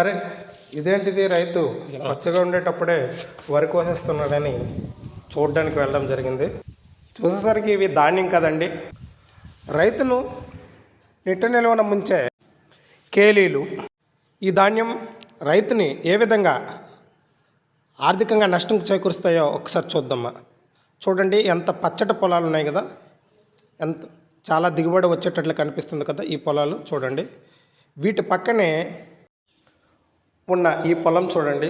అరే ఇదేంటిది రైతు? పచ్చగా ఉండేటప్పుడే వరి కోసేస్తున్నాడని చూడడానికి వెళ్ళడం జరిగింది. చూసేసరికి ఇవి ధాన్యం కదండి. రైతులు నిట్ట నిలువన ముంచే కేలీలు. ఈ ధాన్యం రైతుని ఏ విధంగా ఆర్థికంగా నష్టం చేకూరుస్తాయో ఒకసారి చూద్దామా. చూడండి ఎంత పచ్చటి పొలాలు ఉన్నాయి కదా. ఎంత చాలా దిగుబడి వచ్చేటట్లు కనిపిస్తుంది కదా ఈ పొలాలు. చూడండి వీటి పక్కనే ఉన్న ఈ పొలం చూడండి.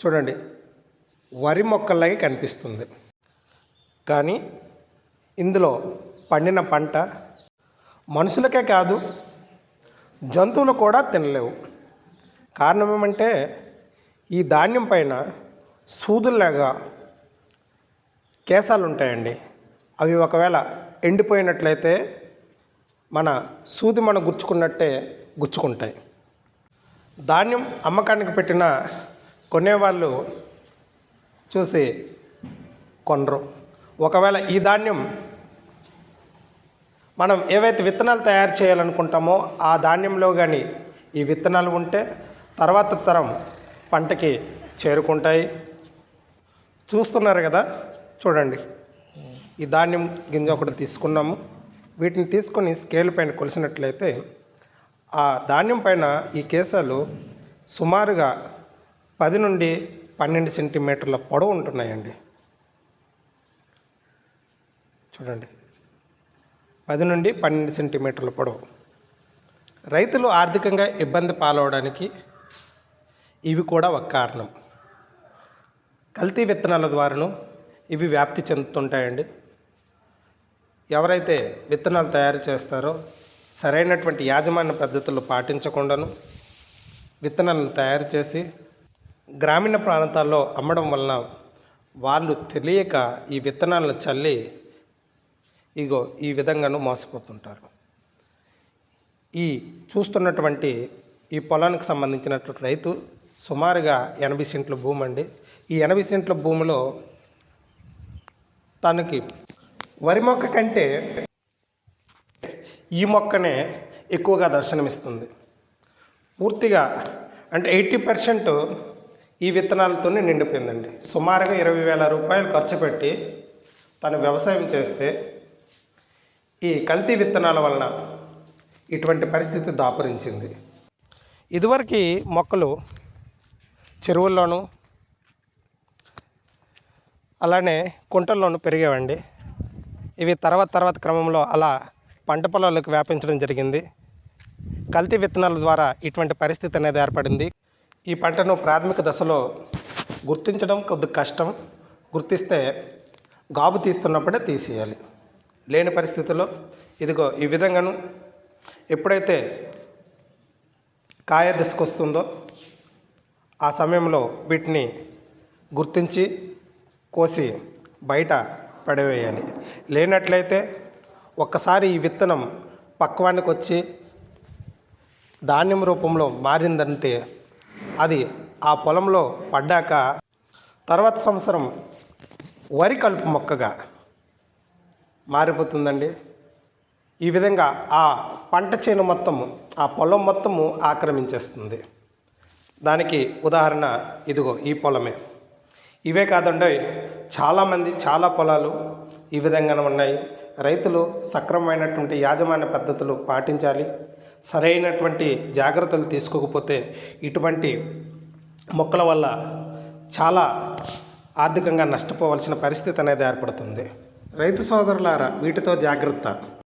చూడండి. వరి మొక్కలాగే కనిపిస్తుంది. కానీ ఇందులో పండిన పంట మనుషులకే కాదు జంతువులు కూడా తినలేవు. కారణం ఏమంటే ఈ ధాన్యం పైన సూదుల్లాగా కేసాలు ఉంటాయండి అవి ఒకవేళ ఎండిపోయినట్లయితే మన సూది మనం గుచ్చుకున్నట్టే గుచ్చుకుంటాయి. ధాన్యం అమ్మకానికి పెట్టిన కొనేవాళ్ళు చూసి కొనరు. ఒకవేళ ఈ ధాన్యం మనం ఏవైతే విత్తనాలు తయారు చేయాలనుకుంటామో ఆ ధాన్యంలో కానీ ఈ విత్తనాలు ఉంటే తర్వాత తరం పంటకి చేరుకుంటాయి. చూస్తున్నారు కదా? చూడండి. ఈ ధాన్యం గింజ ఒకటి తీసుకున్నాము. వీటిని తీసుకొని స్కేల్ పైన కొలిసినట్లయితే ఆ ధాన్యం పైన ఈ కేసాలు సుమారుగా పది నుండి పన్నెండు సెంటీమీటర్ల పొడవు ఉంటున్నాయండి. చూడండి. పది నుండి పన్నెండు సెంటీమీటర్ల పొడవు. రైతులు ఆర్థికంగా ఇబ్బంది పాలవడానికి ఇవి కూడా ఒక కారణం. కల్తీ విత్తనాల ద్వారాను ఇవి వ్యాప్తి చెందుతుంటాయండి. ఎవరైతే విత్తనాలు తయారు చేస్తారో సరైనటువంటి యాజమాన్య పద్ధతులు పాటించకుండాను విత్తనాలను తయారు చేసి గ్రామీణ ప్రాంతాల్లో అమ్మడం వలన వాళ్ళు తెలియక ఈ విత్తనాలను చల్లి ఇగో ఈ విధంగాను మోసపోతుంటారు. ఈ చూస్తున్నటువంటి ఈ పొలానికి సంబంధించినటువంటి రైతు సుమారుగా ఎనభై సెంట్ల భూమి అండి ఈ ఎనభై సెంట్ల భూమిలో తనకి వరి మొక్క కంటే ఈ మొక్కనే ఎక్కువగా దర్శనమిస్తుంది. పూర్తిగా అంటే ఎయిటీ పర్సెంట్ ఈ విత్తనాలతోనే నిండిపోయిందండి. సుమారుగా ఇరవై వేల రూపాయలు ఖర్చు పెట్టి తను వ్యవసాయం చేస్తే ఈ కల్తీ విత్తనాల వలన ఇటువంటి పరిస్థితి దాపురించింది. ఇదివరకు మొక్కలు చెరువుల్లోనూ అలానే కుంటల్లోనూ పెరిగేవండి. ఇవి తర్వాత తర్వాత క్రమంలో అలా పంట పొలాలకు వ్యాపించడం జరిగింది. కల్తీ విత్తనాల ద్వారా ఇటువంటి పరిస్థితి అనేది ఏర్పడింది. ఈ పంటను ప్రాథమిక దశలో గుర్తించడం కొద్ది కష్టం. గుర్తిస్తే గాబు తీస్తున్నప్పుడే తీసేయాలి. లేని పరిస్థితుల్లో ఇదిగో ఈ విధంగాను ఎప్పుడైతే కాయ దశకు వస్తుందో ఆ సమయంలో వీటిని గుర్తించి కోసి బయట పడవేయాలి. లేనట్లయితే ఒక్కసారి ఈ విత్తనం పక్వానికి వచ్చి ధాన్యం రూపంలో మారిందంటే అది ఆ పొలంలో పడ్డాక తర్వాత సంవత్సరం వరి కలుపు మొక్కగా మారిపోతుందండి. ఈ విధంగా ఆ పంట చేను మొత్తము ఆ పొలం మొత్తము ఆక్రమించేస్తుంది. దానికి ఉదాహరణ ఇదిగో ఈ పొలమే. ఇవే కాదండి చాలామంది చాలా పొలాలు ఈ విధంగానే ఉన్నాయి. రైతులు సక్రమమైనటువంటి యాజమాన్య పద్ధతులు పాటించాలి. సరైనటువంటి జాగ్రత్తలు తీసుకోకపోతే ఇటువంటి మొక్కల వల్ల చాలా ఆర్థికంగా నష్టపోవలసిన పరిస్థితి అనేది ఏర్పడుతుంది. రైతు సోదరులారా వీటితో జాగ్రత్త.